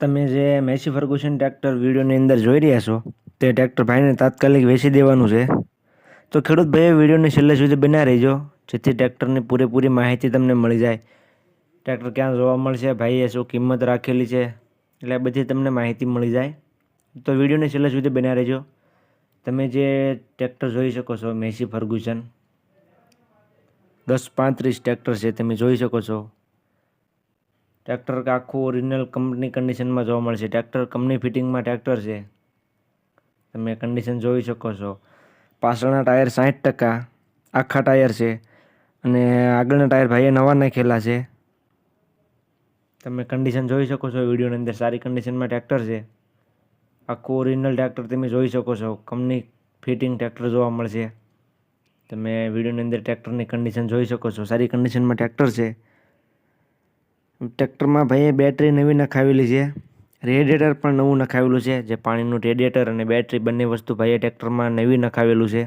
તમે જે Massey Ferguson tractor વિડીયોની અંદર જોઈ રહ્યા છો, તે ટ્રેક્ટર ભાઈને તાત્કાલિક વેચી દેવાનું છે. તો ખેડૂત ભાઈએ વિડીયોને છેલ્લે સુધી બના રહેજો, જેથી ટ્રેક્ટરની પૂરેપૂરી માહિતી તમને મળી જાય. ટ્રેક્ટર ક્યાં જોવા મળશે? ભાઈએ શું કિંમત રાખેલી છે? એટલે બધી તમને માહિતી મળી જાય. તો વિડીયોને છેલ્લે સુધી બના રહેજો. તમે જે ટ્રેક્ટર જોઈ શકો છો, મેસી ફર્ગુસન, દસ પાંત્રીસ ટ્રેક્ટર છે, તમે જોઈ શકો છો. ટ્રેક્ટર આખું ઓરિજિનલ કંપની કન્ડિશનમાં જોવા મળશે. ટ્રેક્ટર કંપની ફિટિંગમાં ટ્રેક્ટર છે. તમે કન્ડિશન જોઈ શકો છો. પાછળના ટાયર સાઠ ટકા, આખા ટાયર છે. અને આગળના ટાયર ભાઈએ નવા નાખેલા છે. તમે કન્ડિશન જોઈ શકો છો. વિડીયોની અંદર સારી કન્ડિશનમાં ટ્રેક્ટર છે. આખું ઓરિજિનલ ટ્રેક્ટર તમે જોઈ શકો છો. કંપની ફિટિંગ ટ્રેક્ટર જોવા મળશે. તમે વિડીયોની અંદર ટ્રેક્ટરની કન્ડિશન જોઈ શકો છો. સારી કન્ડિશનમાં ટ્રેક્ટર છે. ટ્રેક્ટરમાં ભાઈએ બેટરી નવી નખાવેલી છે. રેડિએટર પણ નવું નખાવેલું છે. જે પાણીનું રેડિએટર અને બેટરી બંને વસ્તુ ભાઈએ ટ્રેક્ટરમાં નવી નખાવેલું છે.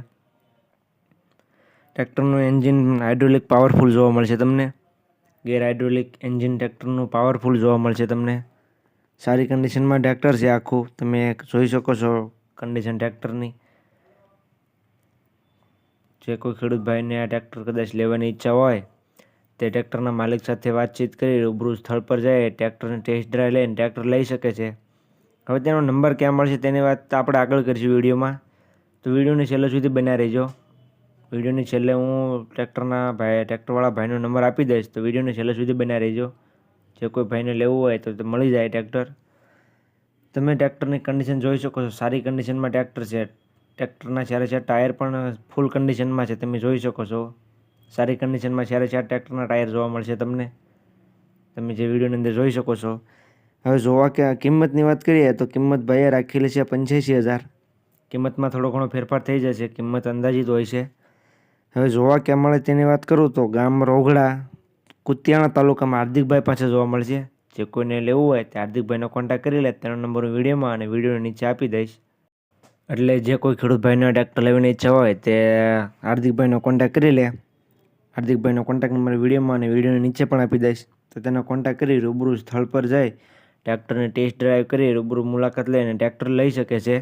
ટ્રેક્ટરનું એન્જિન હાઇડ્રોલિક પાવરફુલ જોવા મળશે તમને. ગેર હાઇડ્રોલિક એન્જિન ટ્રેક્ટરનું પાવરફુલ જોવા મળશે તમને. સારી કન્ડિશનમાં ટ્રેક્ટર છે આખું. તમે જોઈ શકો છો કન્ડિશન ટ્રેક્ટરની. જે કોઈ ખેડૂત ભાઈને આ ટ્રેક્ટર કદાચ લેવાની ઈચ્છા હોય તે ટ્રેક્ટરના માલિક સાથે વાતચીત કરી રૂબરૂ સ્થળ પર જાય ટ્રેક્ટરની ટેસ્ટ ડ્રાઈવ લઈને ટ્રેક્ટર લઈ શકે છે. હવે તેનો નંબર ક્યાં મળશે તેની વાત આપણે આગળ કરીશું વિડીયોમાં. તો વિડીયોની છેલ્લે સુધી બન્યા રહેજો. વિડીયોની છેલ્લે હું ટ્રેક્ટરના ભાઈ, ટ્રેક્ટરવાળા ભાઈનો નંબર આપી દઈશ. તો વિડીયોની છેલ્લે સુધી બન્યા રહેજો. જે કોઈ ભાઈને લેવું હોય તો મળી જાય ટ્રેક્ટર. તમે ટ્રેક્ટરની કન્ડિશન જોઈ શકો છો. સારી કન્ડિશનમાં ટ્રેક્ટર છે. ટ્રેક્ટરના ચારે છે ટાયર પણ ફૂલ કન્ડિશનમાં છે. તમે જોઈ શકો છો. સારી કન્ડિશનમાં ચારે ચાર ટ્રેક્ટરના ટાયર જોવા મળશે તમને, તમે જે વિડીયોની અંદર જોઈ શકો છો. હવે જોવા કે કિંમતની વાત કરીએ તો કિંમત ભાઈએ રાખેલી છે પંચ્યાસી હજાર. કિંમતમાં થોડો ઘણો ફેરફાર થઈ જશે, કિંમત અંદાજિત હોય છે. હવે જોવા ક્યાં મળે તેની વાત કરું તો ગામ રોઘડા કુતિયાણા તાલુકામાં હાર્દિકભાઈ પાસે જોવા મળશે. જે કોઈને લેવું હોય તે હાર્દિકભાઈનો કોન્ટેક્ટ કરી લે, તેનો નંબર હું વિડીયોમાં અને વિડીયોની નીચે આપી દઈશ. એટલે જે કોઈ ખેડૂત ભાઈને ટ્રેક્ટર લેવાની ઈચ્છા હોય તે હાર્દિકભાઈનો કોન્ટેક્ટ કરી લે. હાર્દિકભાઈનો કોન્ટેક્ટ નંબર વિડીયોમાં અને વિડીયોની નીચે પણ આપી દઈશ. તો તેનો કોન્ટેક્ટ કરી રૂબરૂ સ્થળ પર જઈ ટ્રેક્ટરની ટેસ્ટ ડ્રાઈવ કરી રૂબરૂ મુલાકાત લઈને ટ્રેક્ટર લઈ શકે છે.